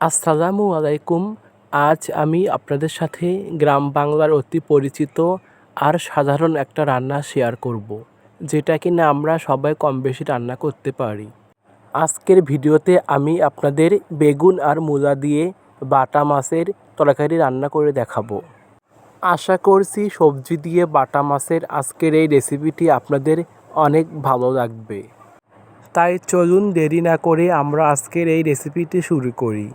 আসসালামু আলাইকুম। আজ আমি আপনাদের সাথে গ্রাম বাংলার অতি পরিচিত আর সাধারণ একটা রান্না শেয়ার করব। যেটা কিনা আমরা সবাই কম বেশি রান্না করতে পারি। আজকের ভিডিওতে আমি আপনাদের বেগুন আর মূলা দিয়ে বাটা মাছের তরকারি রান্না করে দেখাবো। আশা করছি সবজি দিয়ে বাটা মাছের আজকের এই রেসিপিটি আপনাদের অনেক ভালো লাগবে। তাই চলুন দেরি না করে আমরা আজকের এই রেসিপিটি শুরু করি।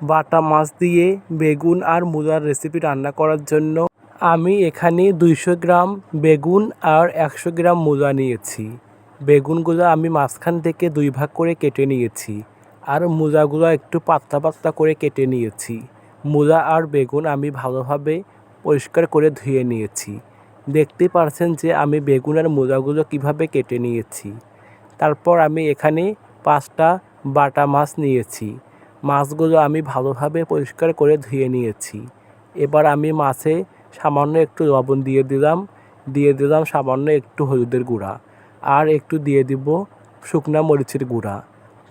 বাটা মাছ দিয়ে বেগুন আর মূলার রেসিপি রান্না করার জন্য আমি এখানে দুইশো গ্রাম বেগুন আর একশো গ্রাম মূলা নিয়েছি। বেগুনগুলো আমি মাঝখান থেকে দুই ভাগ করে কেটে নিয়েছি আর মূলাগুলো একটু পাতলা পাতলা করে কেটে নিয়েছি। মূলা আর বেগুন আমি ভালোভাবে পরিষ্কার করে ধুয়ে নিয়েছি। দেখতে পারছেন যে আমি বেগুন আর মূলাগুলো কীভাবে কেটে নিয়েছি। তারপর আমি এখানে পাঁচটা বাটা মাছ নিয়েছি। মাছগুলো আমি ভালোভাবে পরিষ্কার করে ধুয়ে নিয়েছি। এবার আমি মাছে সামান্য একটু লবণ দিয়ে দিলাম। দিয়ে দিলাম সামান্য একটু হলুদের গুঁড়া। আর একটু দিয়ে দিব শুকনা মরিচের গুঁড়া।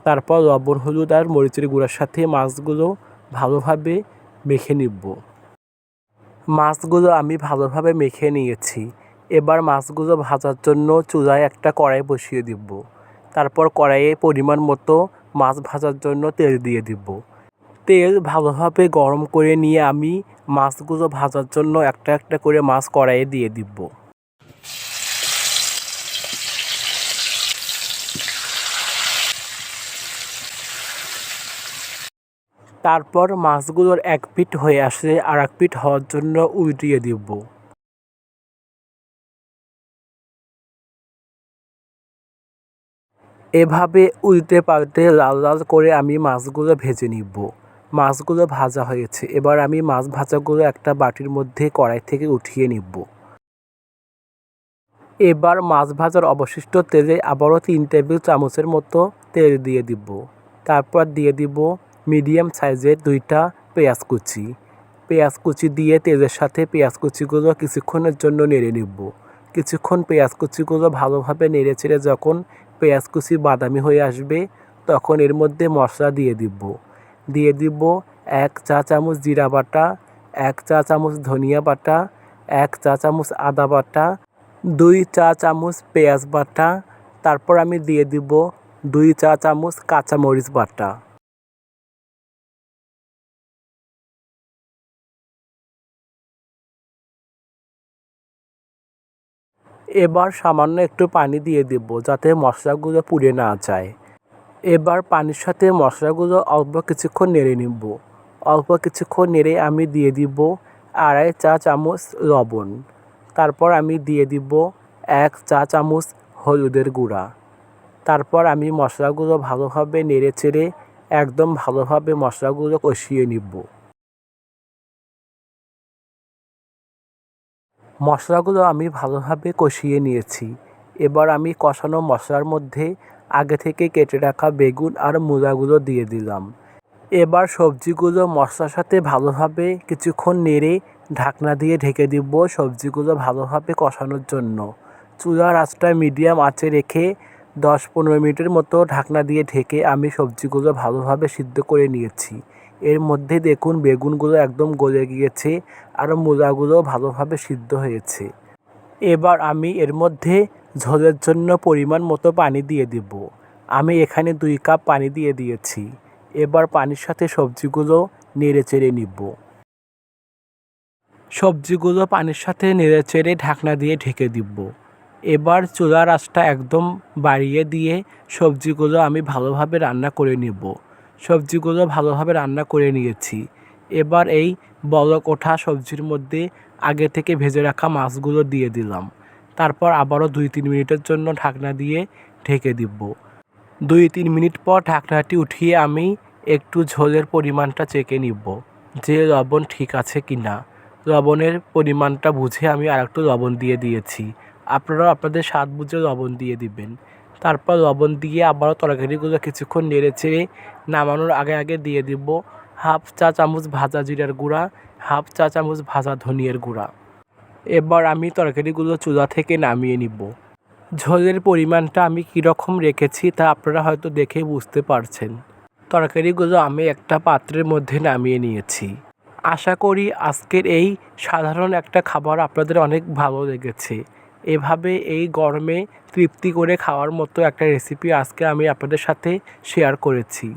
তারপর লবণ, হলুদ আর মরিচের গুঁড়ার সাথে মাছগুলো ভালোভাবে মেখে নিব। মাছগুলো আমি ভালোভাবে মেখে নিয়েছি। এবার মাছগুলো ভাজার জন্য চুলায় একটা কড়াই বসিয়ে দিব। তারপর কড়াইয়ে পরিমাণ মতো মাছ ভাজার জন্য তেল দিয়ে দিব। তেল ভালোভাবে গরম করে নিয়ে আমি মাছগুলো ভাজার জন্য একটা একটা করে মাছ কড়াইয়ে দিয়ে দিব। তারপর মাছগুলোর এক পিঠ হয়ে আসলে আর এক পিঠ হওয়ার জন্য উল্টিয়ে দিব। এভাবে উল্টে পাল্টে লাল লাল করে আমি মাছগুলো ভেজে নিব। মাছগুলো ভাজা হয়েছে। এবার আমি মাছ ভাজাগুলো একটা বাটির মধ্যে কড়াই থেকে উঠিয়ে নিব। এবার মাছ ভাজার অবশিষ্ট তেলে আবারও তিন টেবিল চামচের মতো তেল দিয়ে দিব। তারপর দিয়ে দিব মিডিয়াম সাইজের দুইটা পেঁয়াজ কুচি। পেঁয়াজ কুচি দিয়ে তেলের সাথে পেঁয়াজ কুচিগুলো কিছুক্ষণের জন্য নেড়ে নিব। কিছুক্ষণ পেঁয়াজ কুচিগুলো ভালোভাবে নেড়ে চেড়ে যখন পেঁয়াজ কুচি বাদামি হয়ে আসবে, তখন এর মধ্যে মশলা দিয়ে দিব। দিয়ে দিব এক চা চামচ জিরা বাটা, এক চা চামচ ধনিয়া বাটা, এক চা চামচ আদা বাটা, দুই চা চামচ পেঁয়াজ বাটা, তারপর আমি দিয়ে দিব দুই চা চামচ কাঁচামরিচ বাটা। এবার সামান্য একটু পানি দিয়ে দেব যাতে মশলাগুলো পুড়ে না যায়। এবার পানির সাথে মশলাগুলো অল্প কিছুক্ষণ নেড়ে নিব। অল্প কিছুক্ষণ নেড়ে আমি দিয়ে দিব আড়াই চা চামচ লবণ। তারপর আমি দিয়ে দিব এক চা চামচ হলুদের গুঁড়া। তারপর আমি মশলাগুলো ভালোভাবে নেড়ে চেড়ে একদম ভালোভাবে মশলাগুলো কষিয়ে নিব। মশলাগুলো আমি ভালোভাবে কষিয়ে নিয়েছি। এবার আমি কষানো মশলার মধ্যে আগে থেকে কেটে রাখা বেগুন আর মূলাগুলো দিয়ে দিলাম। এবার সবজিগুলো মশলার সাথে ভালোভাবে কিছুক্ষণ নেড়ে ঢাকনা দিয়ে ঢেকে দিব সবজিগুলো ভালোভাবে কষানোর জন্য। চুলার আঁচটা মিডিয়াম আঁচে রেখে দশ পনেরো মিনিটের মতো ঢাকনা দিয়ে ঢেকে আমি সবজিগুলো ভালোভাবে সিদ্ধ করে নিয়েছি। এর মধ্যে দেখুন বেগুনগুলো একদম গলে গিয়েছে আর মূলাগুলো ভালোভাবে সিদ্ধ হয়েছে। এবার আমি এর মধ্যে ঝোলের জন্য পরিমাণ মতো পানি দিয়ে দেব। আমি এখানে দুই কাপ পানি দিয়ে দিয়েছি। এবার পানির সাথে সবজিগুলো নেড়ে চেড়ে নিব। সবজিগুলো পানির সাথে নেড়ে চেড়ে ঢাকনা দিয়ে ঢেকে দিব। এবার চুলার আঁচটা একদম বাড়িয়ে দিয়ে সবজিগুলো আমি ভালোভাবে রান্না করে নিব। সবজিগুলো ভালোভাবে রান্না করে নিয়েছি। এবার এই বলক ওঠা সবজির মধ্যে আগে থেকে ভেজে রাখা মাছগুলো দিয়ে দিলাম। তারপর আবারও দুই তিন মিনিটের জন্য ঢাকনা দিয়ে ঢেকে দিব। দুই তিন মিনিট পর ঢাকনাটি উঠিয়ে আমি একটু ঝোলের পরিমাণটা চেকে নিব যে লবণ ঠিক আছে কি না লবণের পরিমাণটা বুঝে আমি আর একটু লবণ দিয়ে দিয়েছি। আপনারাও আপনাদের স্বাদ বুঝে লবণ দিয়ে দিবেন। তারপর লবণ দিয়ে আবারও তরকারিগুলো কিছুক্ষণ নেড়ে চেড়ে নামানোর আগে আগে দিয়ে দিব হাফ চা চামচ ভাজা জিরার গুঁড়া, হাফ চা চামচ ভাজা ধনিয়ার গুঁড়া। এবার আমি তরকারিগুলো চুলা থেকে নামিয়ে নিব। ঝোলের পরিমাণটা আমি কীরকম রেখেছি তা আপনারা হয়তো দেখে বুঝতে পারছেন। তরকারিগুলো আমি একটা পাত্রের মধ্যে নামিয়ে নিয়েছি। আশা করি আজকের এই সাধারণ একটা খাবার আপনাদের অনেক ভালো লেগেছে। এভাবে এই গরমে তৃপ্তি করে খাওয়ার মতো একটা রেসিপি আজকে আমি আপনাদের সাথে শেয়ার করেছি।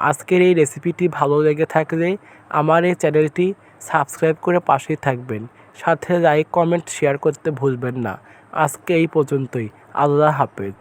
আজকের এই রেসিপিটি ভালো লেগে থাকলে আমার এই চ্যানেলটি সাবস্ক্রাইব করে পাশেই থাকবেন। সাথে লাইক কমেন্ট শেয়ার করতে ভুলবেন না। আজকে এই পর্যন্তই। আল্লাহ হাফেজ।